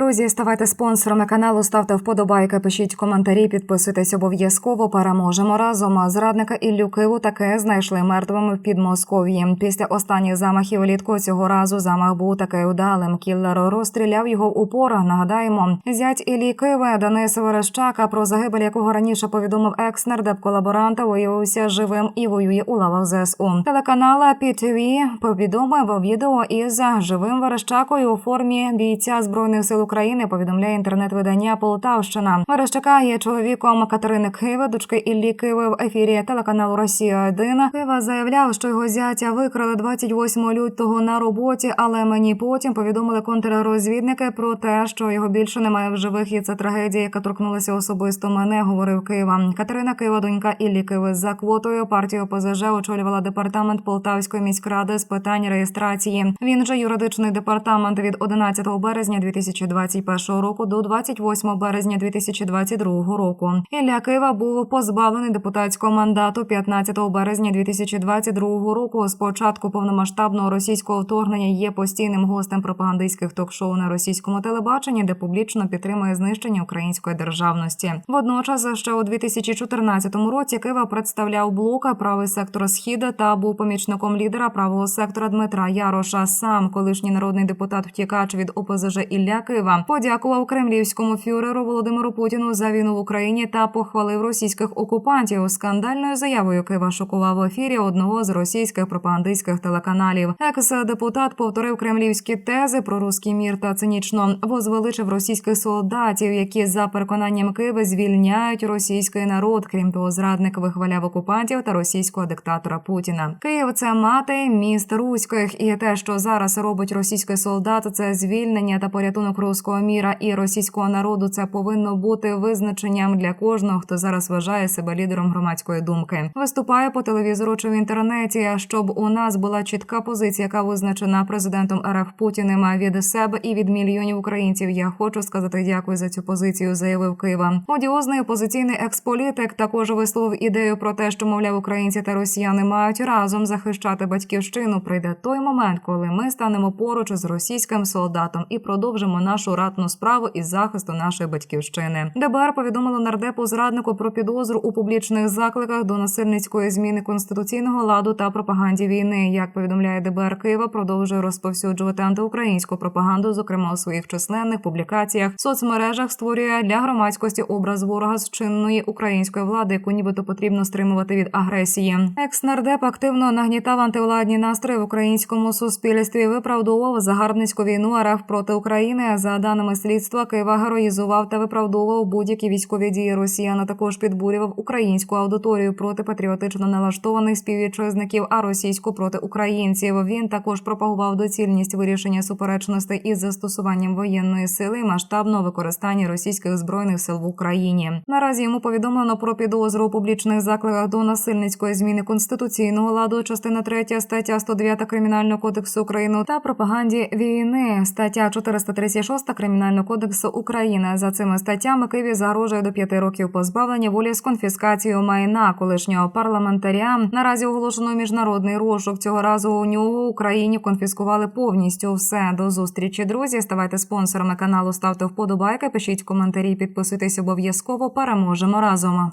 Друзі, ставайте спонсорами каналу, ставте вподобайки, пишіть коментарі, підписуйтесь обов'язково. Переможемо разом. Зрадника Іллю Киву таке знайшли мертвими в Підмосков'ї. Після останніх замахів влітку цього разу замах був таки удалим. Кіллер розстріляв його в упор. Нагадаємо, зять Іллі Киви Денис Верещака, про загибель якого раніше повідомив екс-нардеп колаборанта, виявився живим і воює у лавах ЗСУ. Телеканал ПІТВ повідомив відео із живим Верещакою у формі бійця збройних сил України. Повідомляє інтернет-видання Полтавщина. Верещака є чоловіком Катерини Киви, дочки Іллі Киви в ефірі телеканалу Росія 1 Кива заявляв, що його зятя викрали 28 лютого на роботі, але мені потім повідомили контррозвідники про те, що його більше немає в живих. І це трагедія, яка торкнулася особисто мене. Говорив Кива. Катерина Кива, донька Іллі Киви, за квотою партію ПЗЖ очолювала департамент Полтавської міськради з питань реєстрації. Він же юридичний департамент від 11 березня 2021 року до 28 березня 2022 року. Ілля Кива був позбавлений депутатського мандату 15 березня 2022 року. З початку повномасштабного російського вторгнення є постійним гостем пропагандистських ток-шоу на російському телебаченні, де публічно підтримує знищення української державності. Водночас, ще у 2014 році Кива представляв блока правий сектор Східа та був помічником лідера правого сектора Дмитра Яроша. Сам колишній народний депутат втікач від ОПЗЖ Ілля Кива подякував кремлівському фюреру Володимиру Путіну за війну в Україні та похвалив російських окупантів. Скандальною заявою Кива шокував в ефірі одного з російських пропагандистських телеканалів. Екс-депутат повторив кремлівські тези про руський мір та цинічно возвеличив російських солдатів, які за переконанням Киви звільняють російський народ. Крім того, зрадник вихваляв окупантів та російського диктатора Путіна. Київ це мати міст руських, і те, що зараз робить російський солдат, це звільнення та порятунок руського міра і російського народу. Це повинно бути визначенням для кожного, хто зараз вважає себе лідером громадської думки. Виступає по телевізору чи в інтернеті, щоб у нас була чітка позиція, яка визначена президентом РФ Путіним від себе і від мільйонів українців. Я хочу сказати дякую за цю позицію, заявив Кива. Одіозний опозиційний експолітик також висловив ідею про те, що мовляв українці та росіяни мають разом захищати батьківщину. Прийде той момент, коли ми станемо поруч з російським солдатом і продовжимо нашу ратну справу із захисту нашої батьківщини. ДБР повідомило нардепу зраднику про підозру у публічних закликах до насильницької зміни конституційного ладу та пропаганді війни. Як повідомляє ДБР Києва, продовжує розповсюджувати антиукраїнську пропаганду, зокрема у своїх численних публікаціях в соцмережах створює для громадськості образ ворога з чинної української влади, яку нібито потрібно стримувати від агресії. Екс-нардеп активно нагнітав антивладні настрої в українському суспільстві. Виправдовував загарбницьку війну РФ проти України. За даними слідства, Києва героїзував та виправдовував будь-які військові дії Росіян. а Також підбурював українську аудиторію проти патріотично налаштованих співвітчизників, а російську проти українців. Він також пропагував доцільність вирішення суперечностей із застосуванням воєнної сили і масштабного використання російських збройних сил в Україні. Наразі йому повідомлено про підозру у публічних закликах до насильницької зміни конституційного ладу, частина 3 стаття 109 кримінального кодексу України та пропаганді війни, стаття 436 кримінального кодексу України. За цими статтями Києві загрожує до 5 років позбавлення волі з конфіскацією майна колишнього парламентаря. Наразі оголошено міжнародний розшук. Цього разу у нього Україні конфіскували повністю все. До зустрічі, друзі. Ставайте спонсорами каналу, ставте вподобайки, пишіть коментарі, підписуйтесь обов'язково. Переможемо разом.